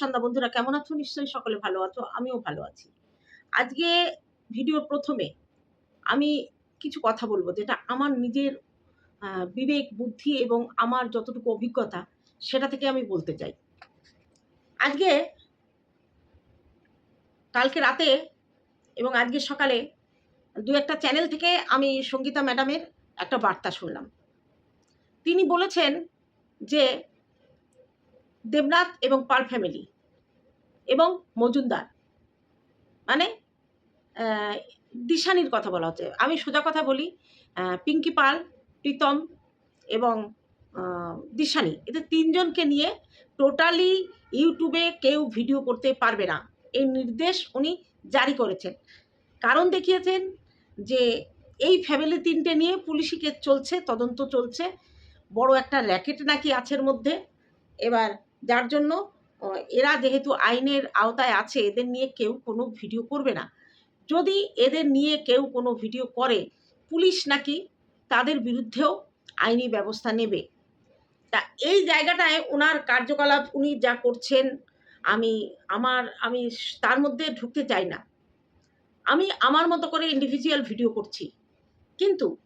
সন্ধ্যা, বন্ধুরা কেমন আছো? নিশ্চয়ই সকলে ভালো আছো, আমিও ভালো আছি। আজকে ভিডিওর প্রথমে আমি কিছু কথা বলব যেটা আমার নিজের বিবেক, বুদ্ধি এবং আমার যতটুকু অভিজ্ঞতা সেটা থেকে আমি বলতে চাই। আজকে কালকে রাতে এবং আজকে সকালে দু একটা চ্যানেল থেকে আমি সঙ্গীতা ম্যাডামের একটা বার্তা শুনলাম। তিনি বলেছেন যে দেবনাথ এবং পাল ফ্যামিলি এবং মজুমদার। মানে দিশানির কথা বলা হচ্ছে। আমি সোজা কথা বলি পিঙ্কি পাল, প্রীতম এবং দিশানি। এদের তিনজনকে নিয়ে টোটালি ইউটিউবে কেউ ভিডিও করতে পারবে না। এই নির্দেশ উনি জারি করেছেন। কারণ দেখিয়েছেন যে, এই ফ্যামিলি তিনটে নিয়ে পুলিশি কেস চলছে, তদন্ত চলছে। বড় একটা র্যাকেট নাকি আছে মধ্যে। এবার যার জন্য এরা যেহেতু আইনের আওতায় আছে, এদের নিয়ে কেউ কোনো ভিডিও করবে না। যদি এদের নিয়ে কেউ কোনো ভিডিও করে, পুলিশ নাকি তাদের বিরুদ্ধেও আইনি ব্যবস্থা নেবে। তা এই জায়গাটায় ওনার কার্যকলাপ, উনি যা করছেন, আমি, আমার, আমি তার মধ্যে ঢুকতে চাই না। আমি আমার মতো করে ইন্ডিভিজুয়াল ভিডিও করছি। কিন্তু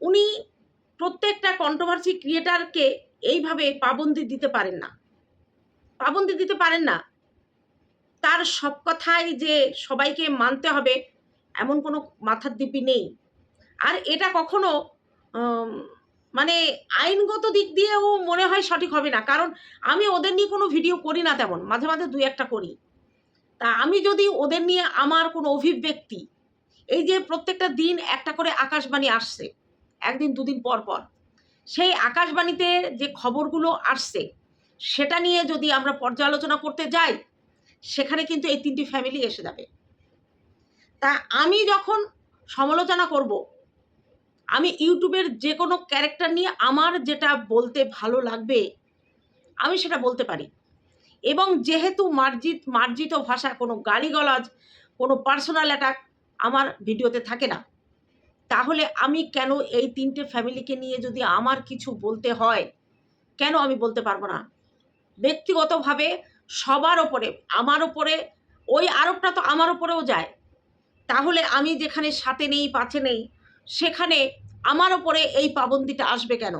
উনি প্রত্যেকটা কন্ট্রোভার্সি ক্রিয়েটারকে এইভাবে পাবন্দি দিতে পারেন না। পাবন্দি দিতে পারেন না। তার সব কথাই যে সবাইকে মানতে হবে, এমন কোনো মাথার দিব্যি নেই। আর এটা কখনো মানে আইনগত দিক দিয়েও মনে হয় সঠিক হবে না। কারণ আমি ওদের নিয়ে কোনো ভিডিও করি না তেমন, মাঝে মাঝে দুই একটা করি। তা আমি যদি ওদের নিয়ে আমার কোনো অভিব্যক্তি, এই যে প্রত্যেকটা দিন একটা করে আকাশবাণী আসছে, একদিন দুদিন পর পর, সেই আকাশবাণীতে যে খবরগুলো আসছে সেটা নিয়ে যদি আমরা পর্যালোচনা করতে যাই, সেখানে কিন্তু এই তিনটি ফ্যামিলি এসে যাবে। তা আমি যখন সমালোচনা করব, আমি ইউটিউবের যে কোনো ক্যারেক্টার নিয়ে আমার যেটা বলতে ভালো লাগবে, আমি সেটা বলতে পারি। এবং যেহেতু মার্জিত মার্জিত ভাষা, কোনো গালিগলাজ, কোনো পার্সোনাল অ্যাটাক আমার ভিডিওতে থাকে না, তাহলে আমি কেন এই তিনটে ফ্যামিলিকে নিয়ে যদি আমার কিছু বলতে হয়, কেন আমি বলতে পারব না? ব্যক্তিগতভাবে সবার ওপরে, আমার ওপরে, ওই আরোপটা তো আমার ওপরেও যায়। তাহলে আমি যেখানে সাথে নেই পাশে নেই, সেখানে আমার ওপরে এই পাবন্দিটা আসবে কেন?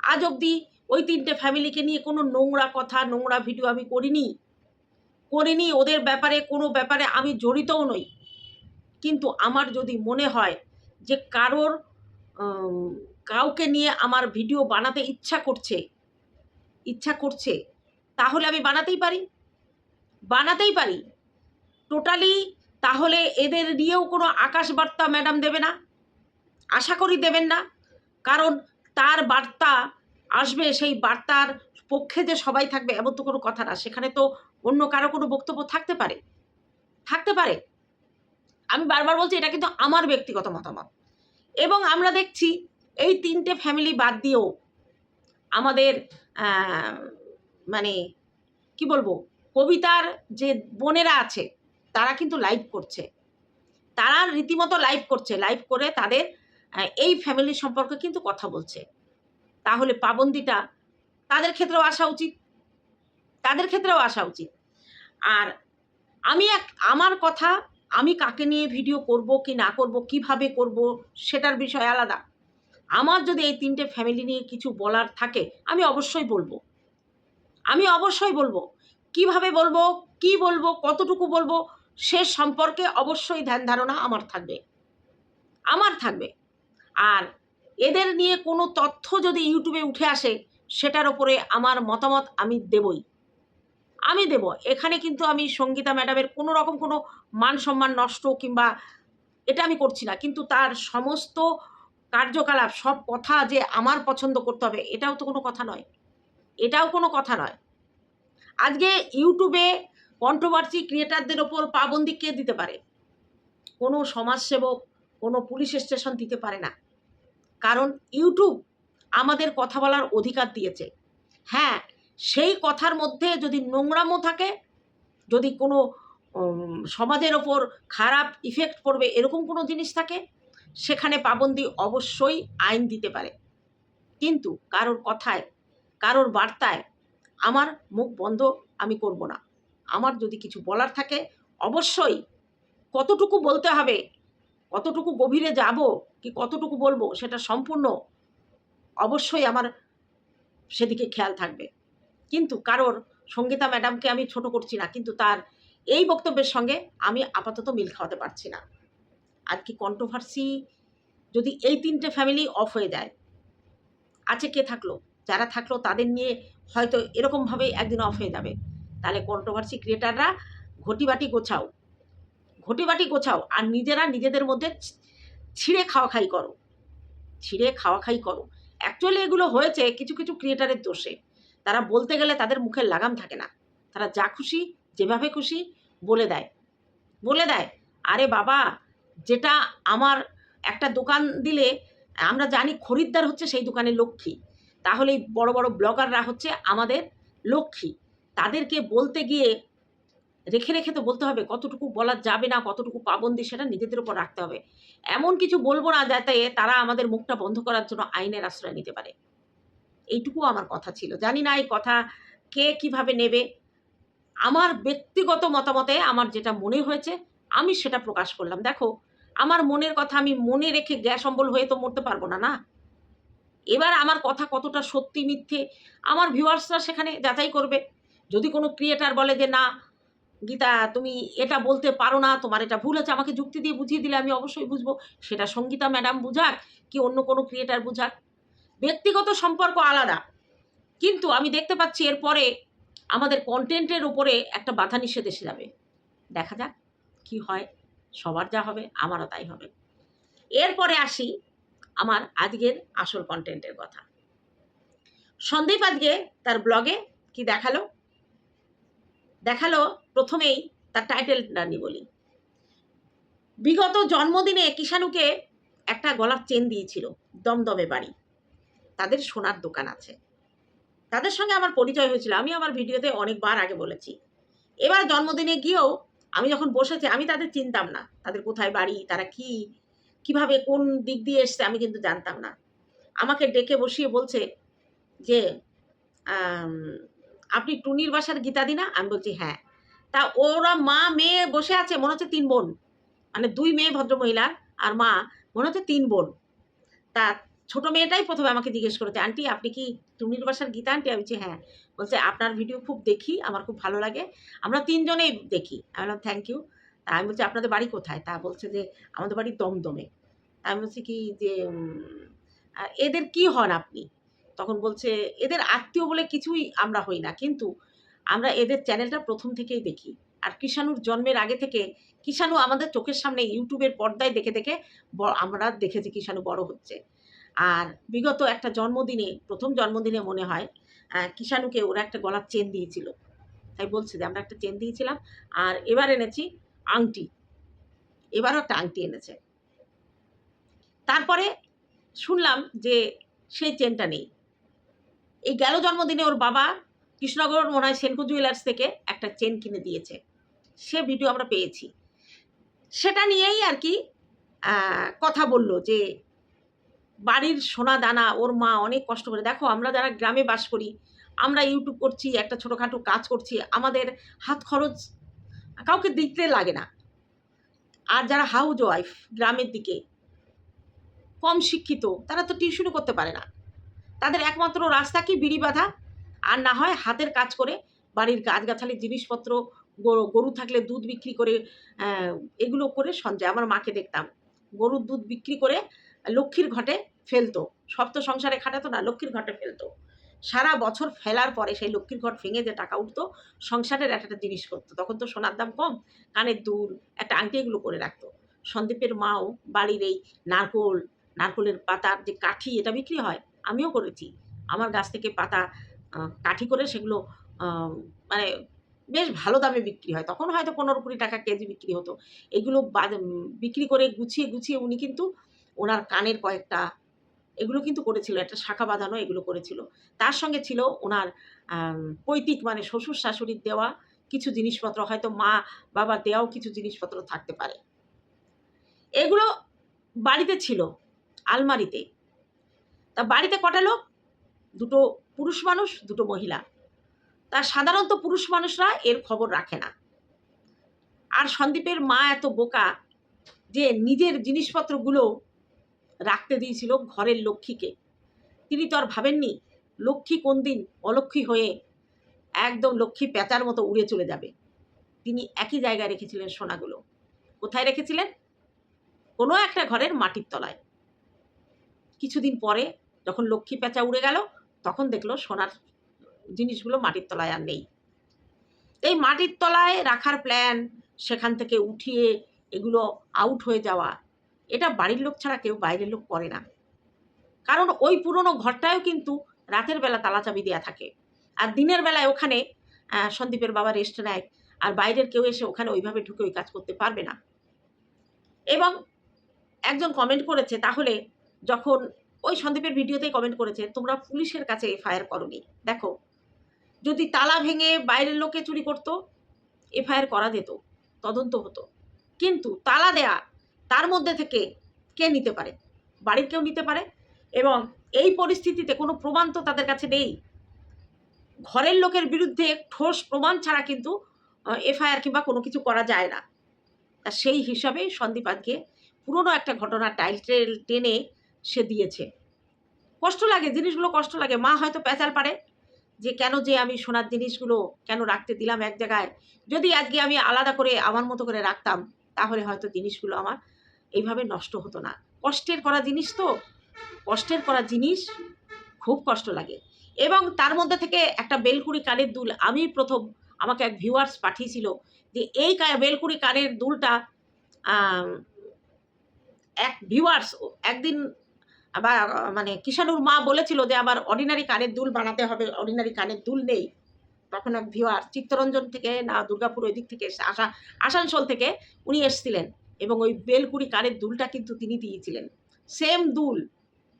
আজ অবধি ওই তিনটে ফ্যামিলিকে নিয়ে কোনো নোংরা কথা, নোংরা ভিডিও আমি করিনি। করিনি, ওদের ব্যাপারে, কোনো ব্যাপারে আমি জড়িতও নই। কিন্তু আমার যদি মনে হয় যে কারোর কাউকে নিয়ে আমার ভিডিও বানাতে ইচ্ছা করছে ইচ্ছা করছে, তাহলে আমি বানাতেই পারি। বানাতেই পারি। টোটালি তাহলে এদের নিয়েও কোনো আকাশ বার্তা ম্যাডাম দেবে না। আশা করি দেবেন না। কারণ তার বার্তা আসবে, সেই বার্তার পক্ষে যে সবাই থাকবে, এমন তো কোনো কথা না। সেখানে তো অন্য কারও কোনো বক্তব্য থাকতে পারে। থাকতে পারে। আমি বারবার বলছি, এটা কিন্তু আমার ব্যক্তিগত মতামত। এবং আমরা দেখছি, এই তিনটে ফ্যামিলি বাদ দিয়েও আমাদের মানে কি বলব, কবিতার যে বোনেরা আছে, তারা কিন্তু লাইভ করছে। তারা রীতিমতো লাইভ করছে লাইভ করে তাদের এই ফ্যামিলি সম্পর্কে কিন্তু কথা বলছে। তাহলে পাবন্দিটা তাদের ক্ষেত্রেও আসা উচিত, তাদের ক্ষেত্রেও আসা উচিত। আর আমি এক, আমার কথা আমি কাকে নিয়ে ভিডিও করব কি না করব, কীভাবে করব, সেটার বিষয় আলাদা। আমার যদি এই তিনটে ফ্যামিলি নিয়ে কিছু বলার থাকে, আমি অবশ্যই বলব। আমি অবশ্যই বলব। কীভাবে বলব, কি বলব, কতটুকু বলব, সে সম্পর্কে অবশ্যই ধ্যান ধারণা আমার থাকবে। আমার থাকবে। আর এদের নিয়ে কোনো তথ্য যদি ইউটিউবে উঠে আসে, সেটার ওপরে আমার মতামত আমি দেবই। আমি দেব। এখানে কিন্তু আমি সঙ্গীতা ম্যাডামের কোনো রকম কোনো মান সম্মান নষ্ট কিংবা এটা আমি করছি না। কিন্তু তার সমস্ত কার্যকলাপ, সব কথা যে আমার পছন্দ করতে হবে, এটাও তো কোনো কথা নয়। এটাও কোনো কথা নয়। আজকে ইউটিউবে কন্ট্রোভার্সি ক্রিয়েটারদের ওপর পাবন্দি কে দিতে পারে? কোনো সমাজসেবক, কোনো পুলিশ স্টেশন দিতে পারে না। কারণ ইউটিউব আমাদের কথা বলার অধিকার দিয়েছে। হ্যাঁ সেই কথার মধ্যে যদি নোংরামও থাকে, যদি কোনো সমাজের ওপর খারাপ ইফেক্ট পড়বে, এরকম কোনো জিনিস থাকে? সেখানে পাবন্দি অবশ্যই আইন দিতে পারে। কিন্তু কারোর কথায়, কারোর বার্তায় আমার মুখ বন্ধ আমি করব না। আমার যদি কিছু বলার থাকে, অবশ্যই কতটুকু বলতে হবে, কতটুকু গভীরে যাব, কি কতটুকু বলব সেটা সম্পূর্ণ অবশ্যই আমার সেদিকে খেয়াল থাকবে। কিন্তু কারোর, সঙ্গীতা ম্যাডামকে আমি ছোট করছি না, কিন্তু তার এই বক্তব্যের সঙ্গে আমি আপাতত মিল খাওয়াতে পারছি না। আর কি কন্ট্রোভার্সি যদি এই তিনটে ফ্যামিলি অফ হয়ে যায়, আছে কে থাকল? যারা থাকল তাদের নিয়ে হয়তো এরকমভাবেই একদিন অফ হয়ে যাবে। তাহলে কন্ট্রোভার্সি ক্রিয়েটাররা ঘটিবাটি গোছাও। ঘটিবাটি গোছাও আর নিজেরা নিজেদের মধ্যে ছিঁড়ে খাওয়া খাই করো। ছিঁড়ে খাওয়া খাই করো। অ্যাকচুয়ালি এগুলো হয়েছে কিছু কিছু ক্রিয়েটারের দোষে। তারা বলতে গেলে তাদের মুখের লাগাম থাকে না। তারা যা খুশি, যেভাবে খুশি বলে দেয়। বলে দেয়, আরে বাবা যেটা আমার একটা দোকান দিলে আমরা জানি খরিদ্দার হচ্ছে সেই দোকানের লক্ষ্মী। তাহলে এই বড় বড় ব্লগাররা হচ্ছে আমাদের লক্ষ্মী। তাদেরকে বলতে গিয়ে রেখে রেখে তো বলতে হবে কতটুকু বলা যাবে না, কতটুকু পাবন্দি সেটা নিজেদের উপর রাখতে হবে। এমন কিছু বলব না যাতে তারা আমাদের মুখটা বন্ধ করার জন্য আইনের আশ্রয় নিতে পারে। এইটুকু আমার কথা ছিল। জানি না এই কথা কে কীভাবে নেবে। আমার ব্যক্তিগত মতামতে আমার যেটা মনে হয়েছে, আমি সেটা প্রকাশ করলাম। দেখো আমার মনের কথা আমি মনে রেখে গ্যাস অম্বল হয়ে তো মরতে পারব না না? এবার আমার কথা কতটা সত্যি মিথ্যে, আমার ভিউয়ার্সরা সেখানে যাচাই করবে। যদি কোনো ক্রিয়েটার বলে যে, না, গীতা, তুমি এটা বলতে পারো না, তোমার এটা ভুল আছে, আমাকে যুক্তি দিয়ে বুঝিয়ে দিলে আমি অবশ্যই বুঝব। সেটা সঙ্গীতা ম্যাডাম বুঝাক কি অন্য কোনো ক্রিয়েটার বুঝাক। ব্যক্তিগত সম্পর্ক আলাদা। কিন্তু আমি দেখতে পাচ্ছি এরপরে আমাদের কন্টেন্টের উপরে একটা বাধা নিষেধ এসে যাবে। দেখা যাক কি হয়। সবার যা হবে, আমারও তাই হবে। এরপরে আসি আমার আজকের আসল কন্টেন্টের কথা। সন্দীপ আজকে তার ব্লগে কি দেখাল? দেখাল প্রথমেই তার টাইটেলটা নি বলি। বিগত জন্মদিনে কিষাণুকে একটা গলার চেন দিয়েছিল, দমদমে বাড়ি। তাদের সোনার দোকান আছে। তাদের সঙ্গে আমার পরিচয় হয়েছিল। আমি আমার ভিডিওতে অনেকবার আগে বলেছি। এবার জন্মদিনে গিয়েও আমি যখন বসেছি, আমি তাদের চিনতাম না। তাদের কোথায় বাড়ি, তারা কি, কীভাবে কোন দিক দিয়ে এসছে আমি কিন্তু জানতাম না। আমাকে ডেকে বসিয়ে বলছে যে আপনি টুনির বাসার গীতাদি না? আমি বলছি হ্যাঁ। তা ওরা মা, মেয়ে বসে আছে, মনে হচ্ছে তিন বোন। মানে দুই মেয়ে ভদ্রমহিলার আর মা, মনে হচ্ছে তিন বোন। তা ছোট মেয়েটাই প্রথমে আমাকে জিজ্ঞেস করেছে, আন্টি, আপনি কি টুনির বাসার গীতা আন্টি? আমি হ্যাঁ। বলছে, আপনার ভিডিও খুব দেখি, আমার খুব ভালো লাগে। আমরা তিনজনেই দেখি। আমি বললাম থ্যাংক ইউ তা আমি বলছি, আপনাদের বাড়ি কোথায়? তা বলছে যে, আমাদের বাড়ি দমদমে। তা আমি বলছি কি যে এদের কি হন আপনি? তখন বলছে, এদের আত্মীয় বলে কিছুই আমরা হই না, কিন্তু আমরা এদের চ্যানেলটা প্রথম থেকেই দেখি। আর কিষাণুর জন্মের আগে থেকে কিষাণু আমাদের চোখের সামনে ইউটিউবের পর্দায় দেখে দেখে আমরা দেখেছি কিষাণু বড় হচ্ছে। আর বিগত একটা জন্মদিনে, প্রথম জন্মদিনে মনে হয় কিষাণুকে ওরা একটা গলার চেন দিয়েছিল। তাই বলছে যে, আমরা একটা চেন দিয়েছিলাম, আর এবার এনেছি আংটি। এবারও একটা আংটি এনেছে। তারপরে শুনলাম যে সেই চেনটা নেই। এই গেল জন্মদিনে ওর বাবা কৃষ্ণনগর মনে হয় সেনকো জুয়েলার্স থেকে একটা চেন কিনে দিয়েছে। সে ভিডিও আমরা পেয়েছি। সেটা নিয়েই আর কি কথা বলল যে বাড়ির সোনা দানা, ওর মা অনেক কষ্ট করে, দেখো আমরা যারা গ্রামে বাস করি, আমরা ইউটিউব করছি, একটা ছোটোখাটো কাজ করছি, আমাদের হাত খরচ কাউকে দিতে লাগে না। আর যারা হাউজ ওয়াইফ গ্রামের দিকে, কম শিক্ষিত, তারা তো টিউশনও করতে পারে না। তাদের একমাত্র রাস্তা কি বিড়ি বাঁধা? আর না হয় হাতের কাজ করে বাড়ির গাছগাছালির জিনিসপত্র গরু থাকলে দুধ বিক্রি করে এগুলো করে সঞ্চয় আমার মাকে দেখতাম। গরুর দুধ বিক্রি করে লক্ষ্মীর ঘটে ফেলতো। সব তো সংসারে খাটাতো না, লক্ষ্মীর ঘটে ফেলতো। সারা বছর ফেলার পরে সেই লক্ষ্মীর ঘট ভেঙে যে টাকা উঠতো, সংসারের একটা জিনিস করতো। তখন তো সোনার দাম কম, কানের দুল, একটা আংটি এগুলো করে রাখতো। সন্দীপের মাও বাড়ির এই নারকোল, নারকোলের পাতার যে কাঠি, এটা বিক্রি হয়। আমিও করেছি। আমার গাছ থেকে পাতা কাঠি করে সেগুলো মানে বেশ ভালো দামে বিক্রি হয়। তখন হয়তো পনেরো কুড়ি টাকা কেজি বিক্রি হতো। এগুলো বিক্রি করে গুছিয়ে গুছিয়ে উনি কিন্তু ওনার কানের কয়েকটা এগুলো কিন্তু করেছিল, একটা শাখা বাঁধানো এগুলো করেছিল। তার সঙ্গে ছিল ওনার পৈতৃক মানে শ্বশুর শাশুড়ির দেওয়া কিছু জিনিসপত্র, হয়তো মা বাবা দেওয়াও কিছু জিনিসপত্র থাকতে পারে। এগুলো বাড়িতে ছিল, আলমারিতে। তা বাড়িতে কটা লোক? দুটো পুরুষ মানুষ, দুটো মহিলা। তা সাধারণত পুরুষ মানুষরা এর খবর রাখে না। আর সন্দীপের মা এত বোকা যে নিজের জিনিসপত্রগুলো রাখতে দিয়েছিল ঘরের লক্ষ্মীকে। তিনি তো আর ভাবেননি লক্ষ্মী কোন দিন অলক্ষ্মী হয়ে একদম লক্ষ্মী পেঁচার মতো উড়ে চলে যাবে। তিনি একই জায়গায় রেখেছিলেন সোনাগুলো। কোথায় রেখেছিলেন? কোনো একটা ঘরের মাটির তলায়। কিছুদিন পরে যখন লক্ষ্মী পেঁচা উড়ে গেল, তখন দেখল সোনার জিনিসগুলো মাটির তলায় আর নেই। এই মাটির তলায় রাখার প্ল্যান সেখান থেকে উঠিয়ে এগুলো আউট হয়ে যাওয়া এটা বাড়ির লোক ছাড়া কেউ বাইরের লোক করে না। কারণ ওই পুরনো ঘরটায়ও কিন্তু রাতের বেলা তালা চাবি দেওয়া থাকে। আর দিনের বেলায় ওখানে সন্দীপের বাবা রেস্ট নেয় আর বাইরের কেউ এসে ওখানে ওইভাবে ঢুকে ওই কাজ করতে পারবে না। এবং একজন কমেন্ট করেছে, তাহলে যখন ওই সন্দীপের ভিডিওতেই কমেন্ট করেছে, তোমরা পুলিশের কাছে এফআইআর করনি। দেখো, যদি তালা ভেঙে বাইরের লোকে চুরি করতো এফআইআর করা যেত, তদন্ত হতো। কিন্তু তালা দেয়া তার মধ্যে থেকে কে নিতে পারে? বাড়ির কেউ নিতে পারে? এবং এই পরিস্থিতিতে কোনো প্রমাণ তো তাদের কাছে নেই। ঘরের লোকের বিরুদ্ধে ঠোস প্রমাণ ছাড়া কিন্তু এফআইআর কিংবা কোনো কিছু করা যায় না। তা সেই হিসাবে সন্দীপ আজকে পুরনো একটা ঘটনা টাইটেল টেনে সে দিয়েছে। কষ্ট লাগে, জিনিসগুলো কষ্ট লাগে। মা হয়তো পেঁচাল পারে যে কেন যে আমি সোনার জিনিসগুলো কেন রাখতে দিলাম এক জায়গায়। যদি আজকে আমি আলাদা করে আমার মতো করে রাখতাম, তাহলে হয়তো জিনিসগুলো আমার এইভাবে নষ্ট হতো না। কষ্টের করা জিনিস তো। কষ্টের করা জিনিস খুব কষ্ট লাগে। এবং তার মধ্যে থেকে একটা বেলকুড়ি কানের দুল আমি প্রথম আমাকে এক ভিউয়ার্স পাঠিয়েছিল যে এই বেলকুড়ি কানের দুলটা এক ভিউয়ার্স একদিন আবার মানে কিষাণুর মা বলেছিল যে আবার অর্ডিনারি কানের দুল বানাতে হবে অর্ডিনারি কানের দুল নেই। তখন এক ভিউয়ার চিত্তরঞ্জন থেকে না, দুর্গাপুর ওই দিক থেকে আসা, আসানসোল থেকে উনি এসেছিলেন। এবং ওই বেলকুড়ি কানের দুলটা কিন্তু তিনি দিয়েছিলেন। সেম দুল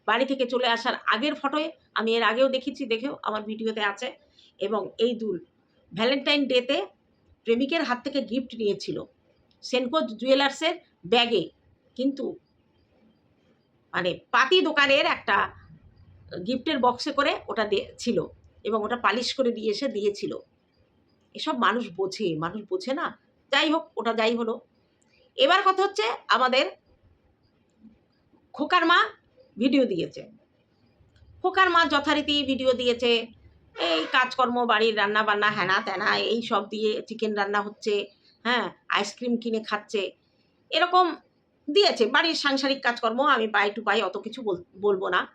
বাড়ি থেকে চলে আসার আগের ফটোয় আমি এর আগেও দেখেছি, দেখেও আমার ভিডিওতে আছে। এবং এই দুল ভ্যালেন্টাইন ডেতে প্রেমিকের হাত থেকে গিফট নিয়েছিল। সেনকো জুয়েলার্সের ব্যাগে কিন্তু মানে পাতি দোকানের একটা গিফটের বক্সে করে ওটা ছিল এবং ওটা পালিশ করে দিয়ে এসে দিয়েছিল। এসব মানুষ বোঝে মানুষ বোঝে না। যাই হোক, ওটা যাই হলো। এবার কথা হচ্ছে আমাদের খোকার মা ভিডিও দিয়েছে। খোকার মা যথারীতি ভিডিও দিয়েছে, এই কাজকর্ম, বাড়ির রান্না বান্না হ্যানা ত্যানা এই সব দিয়ে চিকেন রান্না হচ্ছে হ্যাঁ আইসক্রিম কিনে খাচ্ছে, এরকম দিয়েছে। বাড়ির সাংসারিক কাজকর্ম, আমি পাই টু পাই অত কিছু বল- বলব না।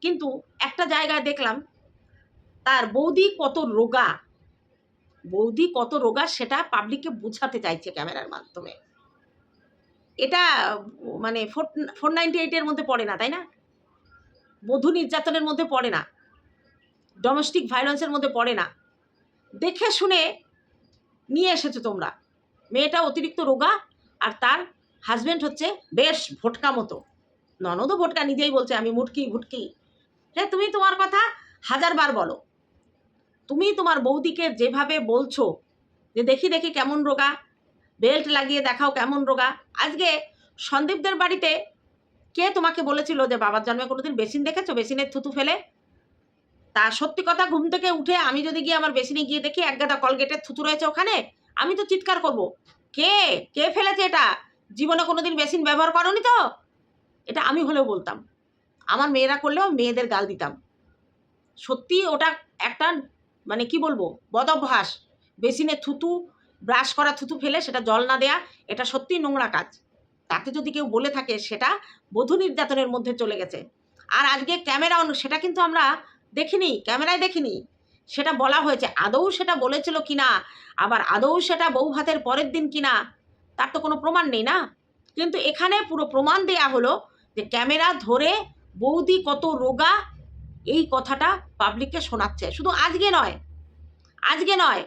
কিন্তু একটা জায়গায় দেখলাম, তার বৌদি কত রোগা। বৌদি কত রোগা সেটা পাবলিককে বোঝাতে চাইছে ক্যামেরার মাধ্যমে। এটা মানে ফোর ফোর নাইনটি এইটের মধ্যে পড়ে না, তাই না? বধূ নির্যাতনের মধ্যে পড়ে না। ডোমেস্টিক ভায়োলেন্সের মধ্যে পড়ে না। দেখে শুনে নিয়ে এসেছ তোমরা। মেয়েটা অতিরিক্ত রোগা আর তার হাজবেন্ড হচ্ছে বেশ ভোটকা মতো। ননদও ভোটকা, নিজেই বলছে, আমি মুটকি, ভুটকি। হ্যাঁ তুমি তোমার কথা হাজারবার বলো। তুমি তোমার বৌদিকে যেভাবে বলছো, যে দেখি দেখি কেমন রোগা বেল্ট লাগিয়ে দেখাও কেমন রোগা। আজকে সন্দীপদের বাড়িতে কে তোমাকে বলেছিল যে বাবার জন্মে কোনোদিন বেসিন দেখেছ? বেসিনের থুতু ফেলে। তা সত্যি কথা, ঘুম থেকে উঠে আমি যদি গিয়ে আমার বেসিনে গিয়ে দেখি এক গাদা কলগেটের থুতু রয়েছে ওখানে, আমি তো চিৎকার করব। কে? কে ফেলেছে এটা? জীবনে কোনোদিন বেসিন ব্যবহার করনি তো? এটা আমি হলেও বলতাম। আমার মেয়েরা করলেও মেয়েদের গাল দিতাম। সত্যি ওটা একটা মানে কি বলব, বদভ্যাস। বেসিনে থুতু ব্রাশ করা থুতু ফেলে সেটা জল না দেয়া, এটা সত্যি নোংরা কাজ। তাতে যদি কেউ বলে থাকে, সেটা বধূ নির্যাতনের মধ্যে চলে গেছে। আর আজকে ক্যামেরা অনু, সেটা কিন্তু আমরা দেখিনি, ক্যামেরায় দেখিনি। সেটা বলা হয়েছে, আদৌ সেটা বলেছিল কিনা? আবার আদৌ সেটা বউ হাতের পরের দিন কিনা? তার তো কোনো প্রমাণ নেই না? কিন্তু এখানে পুরো প্রমাণ দেয়া হলো যে ক্যামেরা ধরে বৌদি কত রোগা, এই কথাটা পাবলিককে শোনাচ্ছে। শুধু আজকে নয় আজকে নয়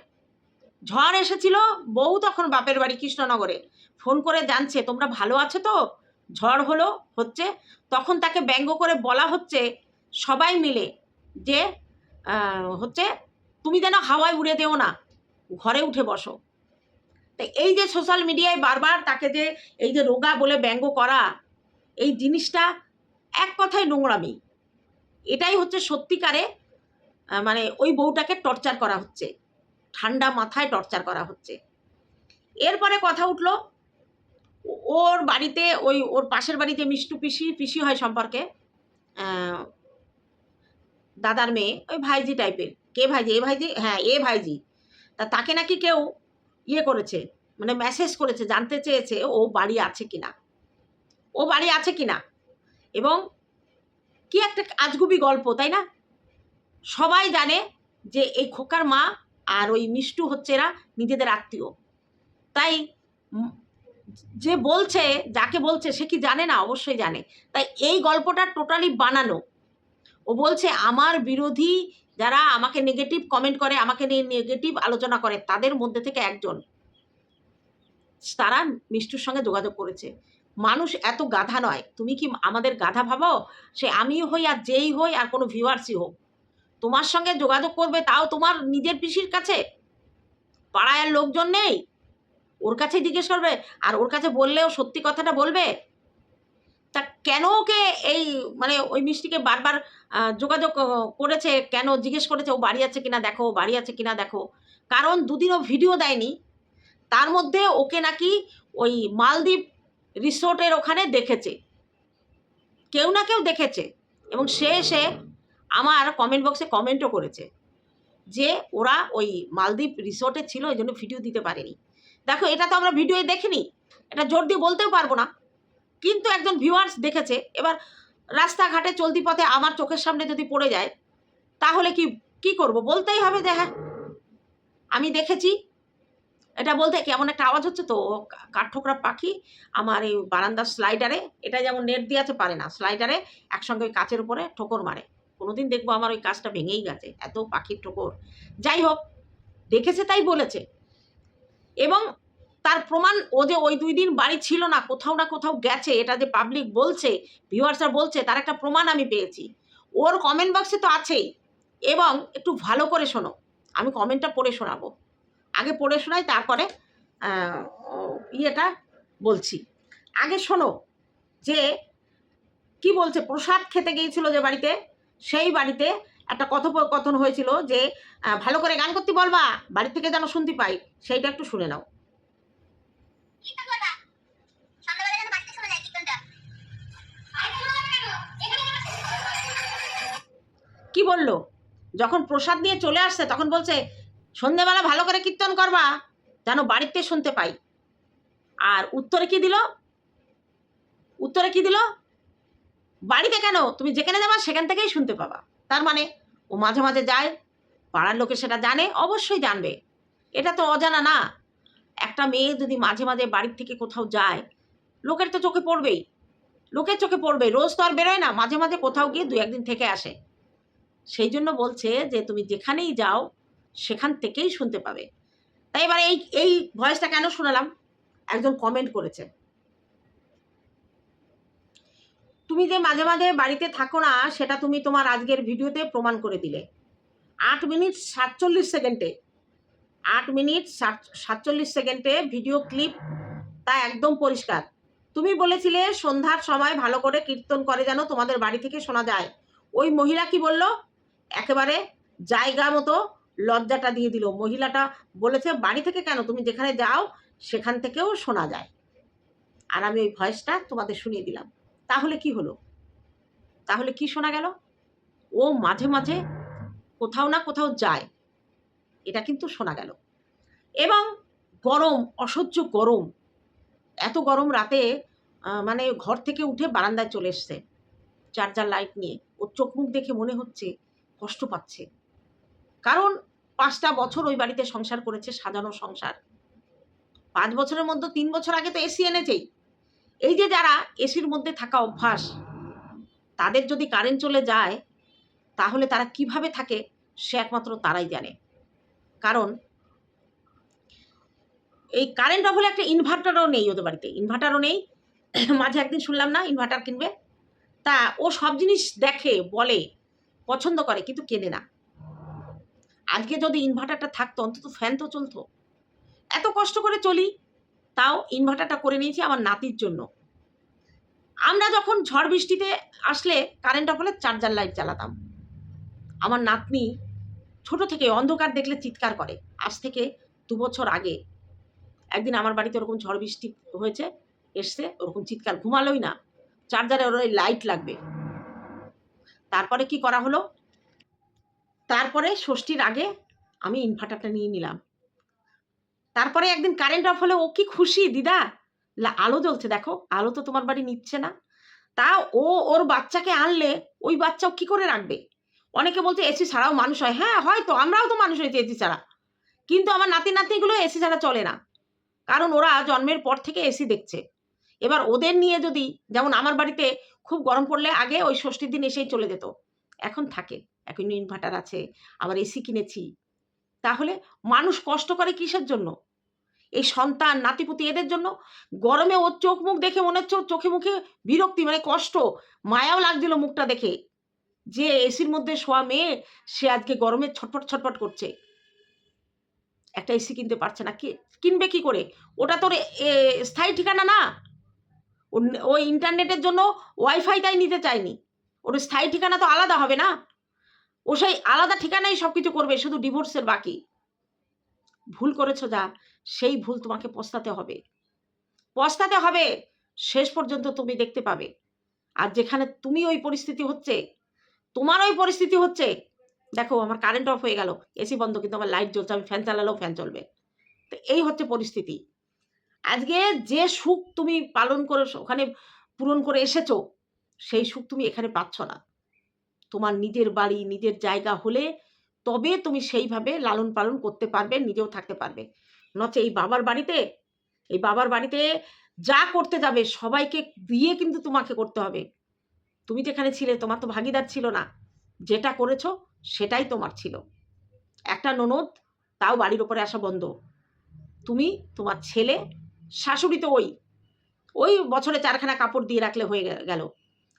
ঝড় এসেছিল, বউ তখন বাপের বাড়ি কৃষ্ণনগরে। ফোন করে জানছে, তোমরা ভালো আছো তো? ঝড় হলো, হচ্ছে? তখন তাকে ব্যঙ্গ করে বলা হচ্ছে সবাই মিলে যে হচ্ছে, তুমি যেন হাওয়ায় উড়ে দেও না, ঘরে উঠে বসো। তো এই যে সোশ্যাল মিডিয়ায় বারবার তাকে যে, এই যে রোগা বলে ব্যঙ্গ করা, এই জিনিসটা এক কথায় নোংরামি। এটাই হচ্ছে সত্যিকারে মানে ওই বউটাকে টর্চার করা হচ্ছে। ঠান্ডা মাথায় টর্চার করা হচ্ছে। এরপরে কথা উঠল, ওর বাড়িতে, ওই ওর পাশের বাড়িতে মিষ্টু পিসি পিসি হয় সম্পর্কে দাদার মেয়ে, ওই ভাইজি টাইপের। কে ভাইজি? এ ভাইজি? হ্যাঁ এ ভাইজি। তা তাকে নাকি কেউ ইয়ে করেছে মানে মেসেজ করেছে, জানতে চেয়েছে, ও বাড়ি আছে কিনা। ও বাড়ি আছে কিনা? এবং কি একটা আজগুবি গল্প, তাই না? সবাই জানে যে এই খোকার মা আর ওই মিষ্টু হচ্ছে এরা নিজেদের আত্মীয়। তাই যে বলছে, যাকে বলছে, সে কি জানে না? অবশ্যই জানে। তাই এই গল্পটা টোটালি বানানো। ও বলছে, আমার বিরোধী যারা আমাকে নেগেটিভ কমেন্ট করে, আমাকে নিয়ে নেগেটিভ আলোচনা করে, তাদের মধ্যে থেকে একজন। তারা মিষ্টুর সঙ্গে যোগাযোগ করেছে। মানুষ এত গাধা নয়। তুমি কি আমাদের গাধা ভাবো সে আমি হই আর যেই হই আর কোনো ভিউয়ার্সই হোক। তোমার সঙ্গে যোগাযোগ করবে, তাও তোমার নিজের পিসির কাছে? পাড়ায় লোকজন নেই? ওর কাছে জিজ্ঞেস করবে, আর ওর কাছে বললেও সত্যি কথাটা বলবে? তা কেন ওকে এই মানে ওই মিষ্টিকে বারবার যোগাযোগ করেছে? কেন জিজ্ঞেস করেছে? ও বাড়ি আছে কিনা দেখো বাড়ি আছে কিনা দেখো। কারণ দুদিনও ভিডিও দেয়নি। তার মধ্যে ওকে নাকি ওই মালদ্বীপ রিসোর্টের ওখানে দেখেছে। কেউ না কেউ দেখেছে। এবং সে এসে আমার কমেন্ট বক্সে কমেন্টও করেছে যে ওরা ওই মালদ্বীপ রিসোর্টে ছিল ওই জন্য ভিডিও দিতে পারেনি। দেখো, এটা তো আমরা ভিডিওয়ে দেখিনি। এটা জোর দিয়ে বলতেও পারব না। কিন্তু একজন ভিউয়ার্স দেখেছে। এবার রাস্তাঘাটে চলতি পথে আমার চোখের সামনে যদি পড়ে যায়, তাহলে কি কি করব? বলতেই হবে যে হ্যাঁ। আমি দেখেছি। এটা বলতে কেমন একটা আওয়াজ হচ্ছে তো কাঠঠোকরা পাখি আমার এই বারান্দার স্লাইডারে এটা যেমন নেট দিয়ে আছে, পারে না। স্লাইডারে একসঙ্গে ওই কাচের উপরে ঠোকর মারে। কোনোদিন দেখব আমার ওই কাজটা ভেঙেই গেছে, এত পাখির ঠোকর। যাই হোক, দেখেছে তাই বলেছে। এবং তার প্রমাণ ও যে ওই দুই দিন বাড়ি ছিল না, কোথাও না কোথাও গেছে, এটা যে পাবলিক বলছে ভিউয়ার্সরা বলছে, তার একটা প্রমাণ আমি পেয়েছি। ওর কমেন্ট বক্সে তো আছেই। এবং একটু ভালো করে শোনো, আমি কমেন্টটা পড়ে শোনাবো। আগে পড়ে শোনাই, তারপরে ইয়েটা বলছি। আগে শোনো যে, কি বলছে, প্রসাদ খেতে গিয়েছিল যে বাড়িতে? সেই বাড়িতে একটা কথোপকথন হয়েছিল যে ভালো করে গান করতে বলবা, বাড়ি থেকে যেন শুনতে পাই, সেইটা একটু শুনে নাও। কি বলল? যখন প্রসাদ নিয়ে চলে আসছে, তখন বলছে, সন্ধেবেলা ভালো করে কীর্তন করবা, যেন বাড়িতে শুনতে পাই। আর উত্তরে কি দিল? উত্তরে কি দিল? বাড়িতে কেন? তুমি যেখানে যাবা সেখান থেকেই শুনতে পাবা। তার মানে ও মাঝে মাঝে যায়, পাড়ার লোকে সেটা জানে, অবশ্যই জানবে। এটা তো অজানা না। একটা মেয়ে যদি মাঝে মাঝে বাড়ির থেকে কোথাও যায়, লোকের তো চোখে পড়বেই। লোকের চোখে পড়বে। রোজ তো আর বেরোয় না, মাঝে মাঝে কোথাও গিয়ে দু একদিন থেকে আসে। সেই জন্য বলছে যে, তুমি যেখানেই যাও, সেখান থেকেই শুনতে পাবে। তাই এবার এই এই ভয়েসটা কেন শোনালাম? একজন কমেন্ট করেছে। তুমি যে মাঝে মাঝে বাড়িতে থাকো না, সেটা তুমি তোমার আজকের ভিডিওতে প্রমাণ করে দিলে। আট মিনিট সাতচল্লিশ সেকেন্ডে। আট মিনিট সাত- সাতচল্লিশ সেকেন্ডে ভিডিও ক্লিপ, তা একদম পরিষ্কার। তুমি বলেছিলে সন্ধ্যার সময় ভালো করে কীর্তন করে যেন তোমাদের বাড়ি থেকে শোনা যায়। ওই মহিলা কি বলল? একেবারে জায়গা মতো লজ্জাটা দিয়ে দিল। মহিলাটা বলেছে, বাড়ি থেকে কেন? তুমি যেখানে যাও, সেখান থেকেও শোনা যায়। আর আমি ওই ভয়েসটা তোমাদের শুনিয়ে দিলাম। তাহলে কি হলো? তাহলে কি শোনা গেল? ও মাঝে মাঝে কোথাও না কোথাও যায়। এটা কিন্তু শোনা গেল। এবং গরম, অসহ্য গরম। এত গরম রাতে মানে ঘর থেকে উঠে বারান্দায় চলে এসছে। চার্জার লাইট নিয়ে। ওর চোখ মুখ দেখে মনে হচ্ছে, কষ্ট পাচ্ছে। কারণ পাঁচটা বছর ওই বাড়িতে সংসার করেছে, সাজানো সংসার। পাঁচ বছরের মধ্যে তিন বছর আগে তো এসি এনেছেই। এই যে যারা এসির মধ্যে থাকা অভ্যাস, তাদের যদি কারেন্ট চলে যায়, তাহলে তারা কীভাবে থাকে সে একমাত্র তারাই জানে। কারণ এই কারেন্ট অফ হলে একটা ইনভার্টারও নেই ওদের বাড়িতে। ইনভার্টারও নেই। মাঝে একদিন শুনলাম না ইনভার্টার কিনবে? তা ও সব জিনিস দেখে, বলে, পছন্দ করে, কিন্তু কেনে না। আজকে যদি ইনভার্টারটা থাকতো, অন্তত ফ্যান তো চলতো। এত কষ্ট করে চলি তাও ইনভার্টারটা করে নিয়েছি আমার নাতির জন্য। আমরা যখন ঝড় বৃষ্টিতে আসলে কারেন্ট অফ হলে চার্জার লাইট জ্বালাতাম। আমার নাতনি ছোট থেকে অন্ধকার দেখলে চিৎকার করে। আজ থেকে দু বছর আগে একদিন আমার বাড়িতে ওরকম ঝড় বৃষ্টি হয়েছে, এসছে, ওরকম চিৎকার, ঘুমালোই না। চার্জারে ওর লাইট লাগবে। তারপরে কি করা হলো? তারপরে ষষ্ঠীর আগে আমি ইনভার্টারটা নিয়ে নিলাম। তারপরে একদিন কারেন্ট অফ হলে, ও কি খুশি? দিদা আলো জ্বলছে, দেখো, আলো তো তোমার বাড়ি নিচ্ছে না। তা ও ওর বাচ্চাকে আনলে, ওই বাচ্চাও কি করে রাখবে? অনেকে বলছে, এসি ছাড়াও মানুষ হয়। হ্যাঁ হয়তো, আমরাও তো মানুষ হয়েছি এসি ছাড়া। কিন্তু আমার নাতি নাতনিগুলো এসি ছাড়া চলে না। কারণ ওরা জন্মের পর থেকে এসি দেখছে। এবার ওদের নিয়ে যদি, যেমন আমার বাড়িতে খুব গরম পড়লে আগে ওই ষষ্ঠীর দিন এসেই চলে যেত। এখন থাকে, এখন ইনভার্টার আছে, আবার এসি কিনেছি। তাহলে মানুষ কষ্ট করে কিসের জন্য? এই সন্তান, নাতিপুতি এদের জন্য? গরমে ওর চোখ মুখ দেখে মনে হচ্ছে চোখে মুখে বিরক্তি মানে কষ্ট। মায়াও লাগছিল মুখটা দেখে যে এসির মধ্যে শোয়া মেয়ে, সে আজকে গরমে ছটফট ছটফট করছে। একটা এসি কিনতে পারছে না। কি, কিনবে কি করে? ওটা তোর স্থায়ী ঠিকানা না? ও ইন্টারনেটের জন্য ওয়াইফাই তাই নিতে চায়নি। ওর স্থায়ী ঠিকানা তো আলাদা হবে না? ও সেই আলাদা ঠিকানায় সব কিছু করবে, শুধু ডিভোর্সের বাকি। ভুল করেছ যা, সেই ভুল তোমাকে পস্তাতে হবে। পস্তাতে হবে, শেষ পর্যন্ত তুমি দেখতে পাবে। আর যেখানে তুমি ওই পরিস্থিতি হচ্ছে, তোমার ওই পরিস্থিতি হচ্ছে, দেখো আমার কারেন্ট অফ হয়ে গেল এসি বন্ধ, কিন্তু আমার লাইট জ্বলছে, আমি ফ্যান চালালেও ফ্যান চলবে। তো এই হচ্ছে পরিস্থিতি। আজকে যে সুখ তুমি পালন করে ওখানে পূরণ করে এসেছ, সেই সুখ তুমি এখানে পাচ্ছ না। তোমার নিজের বাড়ি, নিজের জায়গা হলে তবে তুমি সেইভাবে লালন পালন করতে পারবে, নিজেও থাকতে পারবে। নচে এই বাবার বাড়িতে, এই বাবার বাড়িতে যা করতে যাবে সবাইকে দিয়ে কিন্তু তোমাকে করতে হবে। তুমি যেখানে ছিলে, তোমার তো ভাগিদার ছিল না। যেটা করেছ সেটাই তোমার ছিল। একটা ননদ, তাও বাড়ির ওপরে আসা বন্ধ। তুমি তোমার ছেলে, শাশুড়ি তো ওই। ওই বছরে চারখানা কাপড় দিয়ে রাখলে হয়ে গেল।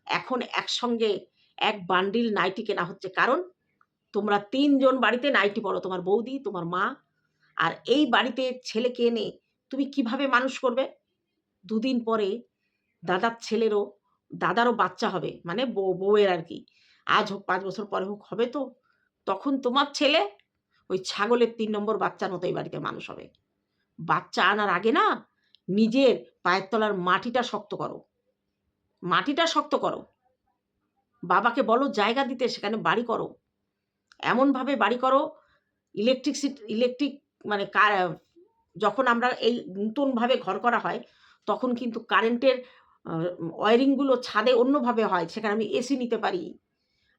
এখন একসঙ্গে এক বান্ডিল নাইটি কেনা হচ্ছে। কারণ তোমরা তিনজন বাড়িতে নাইটি পড়ো তোমার বৌদি, তোমার মা। আর এই বাড়িতে ছেলেকে এনে তুমি কীভাবে মানুষ করবে? দুদিন পরে দাদার ছেলেরও, দাদারও বাচ্চা হবে মানে বউ, বউয়ের আর কি। আজ হোক, পাঁচ বছর পরে হোক, হবে তো। তখন তোমার ছেলে ওই ছাগলের তিন নম্বর বাচ্চার মতো এই বাড়িতে মানুষ হবে। বাচ্চা আনার আগে না, নিজের পায়ের তলার মাটিটা শক্ত করো। মাটিটা শক্ত করো। বাবাকে বলো, জায়গা দিতে সেখানে বাড়ি করো। এমনভাবে বাড়ি করো ইলেকট্রিকসিটি ইলেকট্রিক মানে যখন আমরা এই নতুনভাবে ঘর করা হয়, তখন কিন্তু কারেন্টের ওয়ারিংগুলো ছাদে অন্যভাবে হয়, সেখানে আমি এসি নিতে পারি।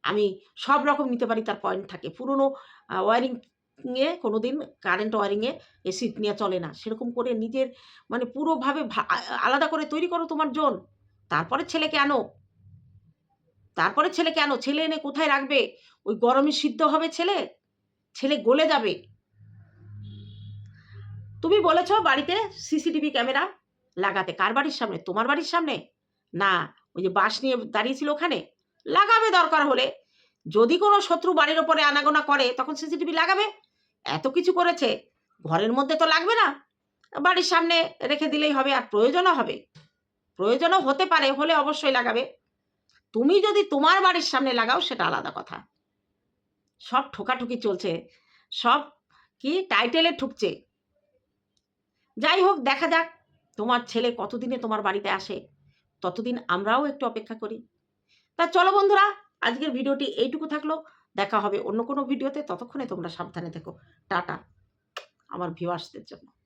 আমি সব রকম নিতে পারি, তার পয়েন্ট থাকে। পুরনো ওয়ারিংয়ে কোনো দিন কারেন্ট ওয়ারিংয়ে এসি নিয়ে চলে না। সেরকম করে নিজের মানে পুরোভাবে আলাদা করে তৈরি করো তোমার জোন। তারপরে ছেলেকে আনো। তারপরে ছেলে কেন ছেলে এনে কোথায় রাখবে? ওই গরমে সিদ্ধ হবে ছেলে? ছেলে গলে যাবে। তুমি বলেছ বাড়িতে সিসিটিভি ক্যামেরা লাগাতে। কার বাড়ির সামনে? তোমার বাড়ির সামনে? না, ওই যে বাস নিয়ে দাঁড়িয়েছিল ওখানে। লাগাবে দরকার হলে। যদি কোনো শত্রু বাড়ির ওপরে আনাগোনা করে, তখন সিসিটিভি লাগাবে। এত কিছু করেছে। ঘরের মধ্যে তো লাগবে না। বাড়ির সামনে রেখে দিলেই হবে আর প্রয়োজনও হবে। প্রয়োজনও হতে পারে, হলে অবশ্যই লাগাবে। তুমি যদি তোমার বাড়ির সামনে লাগাও, সেটা আলাদা কথা। সব ঠোকাঠুকি চলছে। সব কি টাইটেলে ঠুকছে। যাই হোক, দেখা যাক তোমার ছেলে কতদিনে তোমার বাড়িতে আসে। ততদিন আমরাও একটু অপেক্ষা করি। তা চলো বন্ধুরা, আজকের ভিডিওটি এইটুকু থাকল। দেখা হবে অন্য কোনো ভিডিওতে। ততক্ষণে তোমরা সাবধানে থেকো। টাটা। আমার ভিউয়ার্সদের জন্য।